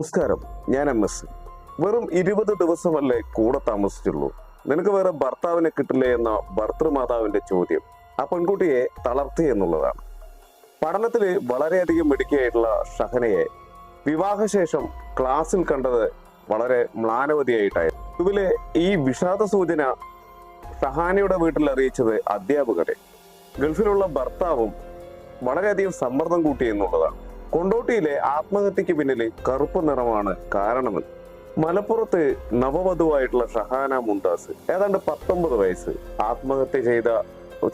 നമസ്കാരം. ഞാൻ M S. വെറും ഇരുപത് ദിവസമല്ലേ കൂടെ താമസിച്ചുള്ളൂ. നിനക്ക് വേറെ ഭർത്താവിനെ കിട്ടില്ലേ എന്ന ഭർത്തൃമാതാവിന്റെ ചോദ്യം ആ പെൺകുട്ടിയെ തളർത്തി എന്നുള്ളതാണ്. പഠനത്തിൽ വളരെയധികം മിടുക്കിയായിട്ടുള്ള ഷഹനയെ വിവാഹശേഷം ക്ലാസ്സിൽ കണ്ടത് വളരെ മ്ലാനവതിയായിട്ടായിരുന്നു. ഇതിലെ ഈ വിഷാദ സൂചന ഷഹാനയുടെ വീട്ടിൽ അറിയിച്ചത് അധ്യാപകരെ. ഗൾഫിലുള്ള ഭർത്താവും വളരെയധികം സമ്മർദ്ദം കൂട്ടി എന്നുള്ളതാണ്. കൊണ്ടോട്ടിയിലെ ആത്മഹത്യക്ക് പിന്നിലെ കറുപ്പ് നിറമാണ് കാരണമെന്ന്. മലപ്പുറത്ത് നവവധുവായിട്ടുള്ള ഷഹാന മുണ്ടാസ് ഏതാണ്ട് പത്തൊമ്പത് വയസ്സ് ആത്മഹത്യ ചെയ്ത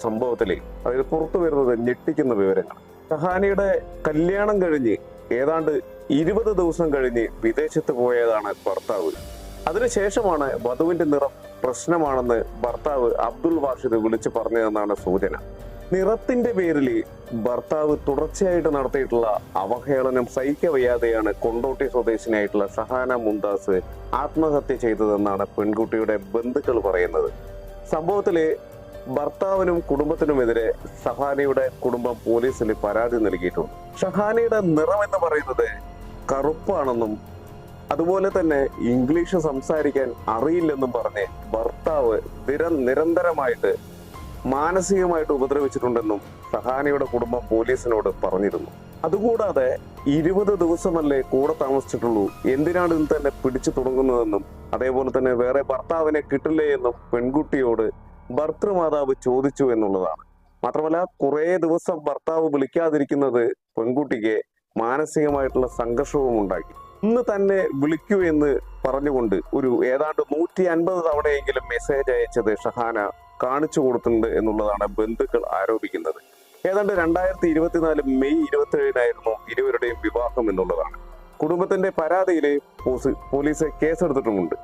സംഭവത്തിലെ അതായത് പുറത്തു വരുന്നത് ഞെട്ടിക്കുന്ന വിവരങ്ങൾ. ഷഹാനയുടെ കല്യാണം കഴിഞ്ഞ് ഏതാണ്ട് ഇരുപത് ദിവസം കഴിഞ്ഞ് വിദേശത്ത് പോയതാണ് ഭർത്താവ്. അതിനുശേഷമാണ് വധുവിന്റെ നിറം പ്രശ്നമാണെന്ന് ഭർത്താവ് അബ്ദുൾ വാഷിദ് വിളിച്ചു പറഞ്ഞതെന്നാണ് സൂചന. നിറത്തിന്റെ പേരിൽ ഭർത്താവ് തുടർച്ചയായിട്ട് നടത്തിയിട്ടുള്ള അവഹേളനം സഹിക്കവയ്യാതെയാണ് കൊണ്ടോട്ടി സ്വദേശിനിയായിട്ടുള്ള സഹാന മുന്താസ് ആത്മഹത്യ ചെയ്തതെന്നാണ് പെൺകുട്ടിയുടെ ബന്ധുക്കൾ പറയുന്നത്. സംഭവത്തിൽ ഭർത്താവിനും കുടുംബത്തിനുമെതിരെ സഹാനയുടെ കുടുംബം പോലീസിൽ പരാതി നൽകിയിട്ടുണ്ട്. സഹാനയുടെ നിറം എന്ന് പറയുന്നത് കറുപ്പാണെന്നും അതുപോലെ തന്നെ ഇംഗ്ലീഷ് സംസാരിക്കാൻ അറിയില്ലെന്നും പറഞ്ഞ് ഭർത്താവ് നിര നിരന്തരമായിട്ട് മാനസികമായിട്ട് ഉപദ്രവിച്ചിട്ടുണ്ടെന്നും ഷഹാനയുടെ കുടുംബം പോലീസിനോട് പറഞ്ഞിരുന്നു. അതുകൂടാതെ ഇരുപത് ദിവസമല്ലേ കൂടെ താമസിച്ചിട്ടുള്ളൂ. എന്തിനാണ് ഇത് തന്നെ പിടിച്ചു തുടങ്ങുന്നതെന്നും അതേപോലെ തന്നെ വേറെ ഭർത്താവിനെ കിട്ടില്ലേ എന്നും പെൺകുട്ടിയോട് ഭർത്തൃമാതാവ് ചോദിച്ചു എന്നുള്ളതാണ്. മാത്രമല്ല കുറേ ദിവസം ഭർത്താവ് വിളിക്കാതിരിക്കുന്നത് പെൺകുട്ടിക്ക് മാനസികമായിട്ടുള്ള സംഘർഷവും ഉണ്ടാക്കി. ഇന്ന് തന്നെ വിളിക്കൂ എന്ന് പറഞ്ഞുകൊണ്ട് ഒരു ഏതാണ്ട് നൂറ്റി അൻപത് തവണയെങ്കിലും മെസ്സേജ് അയച്ചത് ഷഹാന കാണിച്ചു കൊടുത്തിട്ടുണ്ട് എന്നുള്ളതാണ് ബന്ധുക്കൾ ആരോപിക്കുന്നത്. ഏതാണ്ട് രണ്ടായിരത്തി ഇരുപത്തിനാല് മെയ് ഇരുപത്തിയേഴിനായിരുന്നു ഇരുവരുടെയും വിവാഹം എന്നുള്ളതാണ്. കുടുംബത്തിന്റെ പരാതിയിൽ പോലീസ് കേസെടുത്തിട്ടുമുണ്ട്.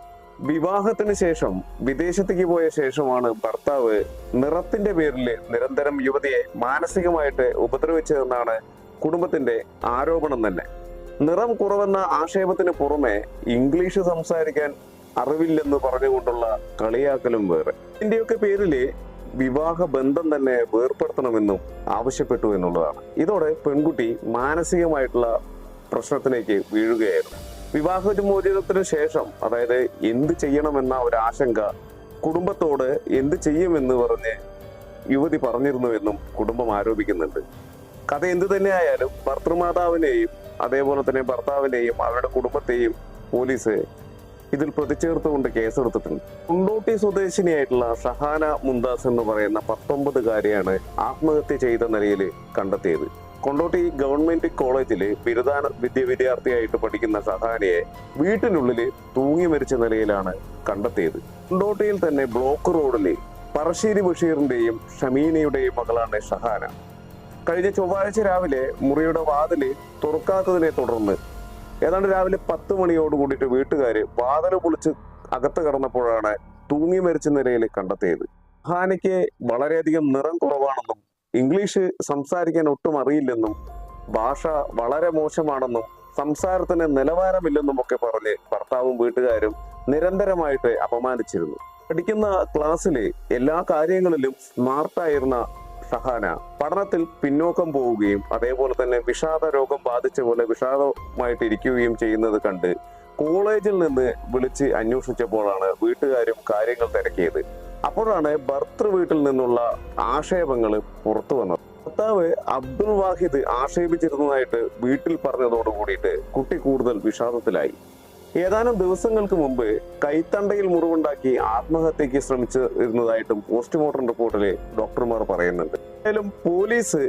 വിവാഹത്തിന് ശേഷം വിദേശത്തേക്ക് പോയ ശേഷമാണ് ഭർത്താവ് നിറത്തിന്റെ പേരിൽ നിരന്തരം യുവതിയെ മാനസികമായിട്ട് ഉപദ്രവിച്ചതെന്നാണ് കുടുംബത്തിന്റെ ആരോപണം തന്നെ. നിറം കുറവെന്ന ആക്ഷേപത്തിന് പുറമെ ഇംഗ്ലീഷ് സംസാരിക്കാൻ അറിവില്ലെന്ന് പറഞ്ഞുകൊണ്ടുള്ള കളിയാക്കലും വേറെ. ഇതിന്റെയൊക്കെ പേരിൽ വിവാഹ ബന്ധം തന്നെ വേർപ്പെടുത്തണമെന്നും ആവശ്യപ്പെട്ടു എന്നുള്ളതാണ്. ഇതോടെ പെൺകുട്ടി മാനസികമായിട്ടുള്ള പ്രശ്നത്തിലേക്ക് വീഴുകയായിരുന്നു. വിവാഹമോചനത്തിന് ശേഷം അതായത് എന്ത് ചെയ്യണമെന്ന ഒരു ആശങ്ക കുടുംബത്തോട് എന്ത് ചെയ്യുമെന്ന് പറഞ്ഞ് യുവതി പറഞ്ഞിരുന്നുവെന്നും കുടുംബം ആരോപിക്കുന്നുണ്ട്. കഥ എന്തു തന്നെയായാലും ഭർത്തൃമാതാവിനെയും അതേപോലെ തന്നെ ഭർത്താവിനെയും അവരുടെ കുടുംബത്തെയും പോലീസ് ഇതിൽ പ്രതിചേർത്തുകൊണ്ട് കേസെടുത്തിട്ടുണ്ട്. കുണ്ടോട്ടി സ്വദേശിനിയായിട്ടുള്ള സഹാന മുന്താസ് എന്ന് പറയുന്ന പത്തൊമ്പതുകാരിയാണ് ആത്മഹത്യ ചെയ്ത നിലയിൽ കണ്ടെത്തിയത്. കൊണ്ടോട്ടി ഗവൺമെന്റ് കോളേജിൽ ബിരുദാന വിദ്യ വിദ്യാർത്ഥിയായിട്ട് പഠിക്കുന്ന സഹാനയെ വീട്ടിനുള്ളിൽ തൂങ്ങി മരിച്ച നിലയിലാണ് കണ്ടെത്തിയത്. കൊണ്ടോട്ടിയിൽ തന്നെ ബ്ലോക്ക് റോഡിൽ പറശ്ശേരി ബഷീറിന്റെയും ഷമീനയുടെയും മകളാണ് സഹാന കഴിഞ്ഞ ചൊവ്വാഴ്ച രാവിലെ മുറിയുടെ വാതിൽ തുറക്കാത്തതിനെ തുടർന്ന് ഏതാണ്ട് രാവിലെ പത്ത് മണിയോട് കൂടിയിട്ട് വീട്ടുകാര് വാതിൽ പൊളിച്ച് അകത്ത് കടന്നപ്പോഴാണ് തൂങ്ങി മരിച്ച നിലയിൽ കണ്ടെത്തിയത്. ഹാനയ്ക്ക് വളരെയധികം നിറം കുറവാണെന്നും ഇംഗ്ലീഷ് സംസാരിക്കാൻ ഒട്ടും അറിയില്ലെന്നും ഭാഷ വളരെ മോശമാണെന്നും സംസാരത്തിന് നിലവാരമില്ലെന്നും ഒക്കെ പറഞ്ഞ് ഭർത്താവും വീട്ടുകാരും നിരന്തരമായിട്ട് അപമാനിച്ചിരുന്നു. പഠിക്കുന്ന ക്ലാസ്സിലെ എല്ലാ കാര്യങ്ങളിലും സ്മാർട്ടായിരുന്ന ഷഹാന പഠനത്തിൽ പിന്നോക്കം പോവുകയും അതേപോലെ തന്നെ വിഷാദ രോഗം ബാധിച്ച പോലെ വിഷാദമായിട്ട് ഇരിക്കുകയും ചെയ്യുന്നത് കണ്ട് കോളേജിൽ നിന്ന് വിളിച്ച് അന്വേഷിച്ചപ്പോഴാണ് വീട്ടുകാരും കാര്യങ്ങൾ തിരക്കിയത്. അപ്പോഴാണ് ഭർത്തൃ വീട്ടിൽ നിന്നുള്ള ആക്ഷേപങ്ങൾ പുറത്തു വന്നത്. ഭർത്താവ് അബ്ദുൾ വാഹിദ് ആക്ഷേപിച്ചിരുന്നതായിട്ട് വീട്ടിൽ പറഞ്ഞതോട് കൂടിയിട്ട് കുട്ടി കൂടുതൽ വിഷാദത്തിലായി. ഏതാനും ദിവസങ്ങൾക്ക് മുമ്പ് കൈത്തണ്ടയിൽ മുറിവുണ്ടാക്കി ആത്മഹത്യക്ക് ശ്രമിച്ചിരുന്നതായിട്ടും പോസ്റ്റ്മോർട്ടം റിപ്പോർട്ടിൽ ഡോക്ടർമാർ പറയുന്നുണ്ട്. എന്തായാലും പോലീസ്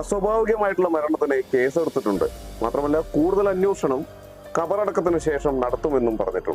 അസ്വാഭാവികമായിട്ടുള്ള മരണത്തിന് കേസെടുത്തിട്ടുണ്ട്. മാത്രമല്ല കൂടുതൽ അന്വേഷണം കബറടക്കത്തിന് ശേഷം നടത്തുമെന്നും പറഞ്ഞിട്ടുണ്ട്.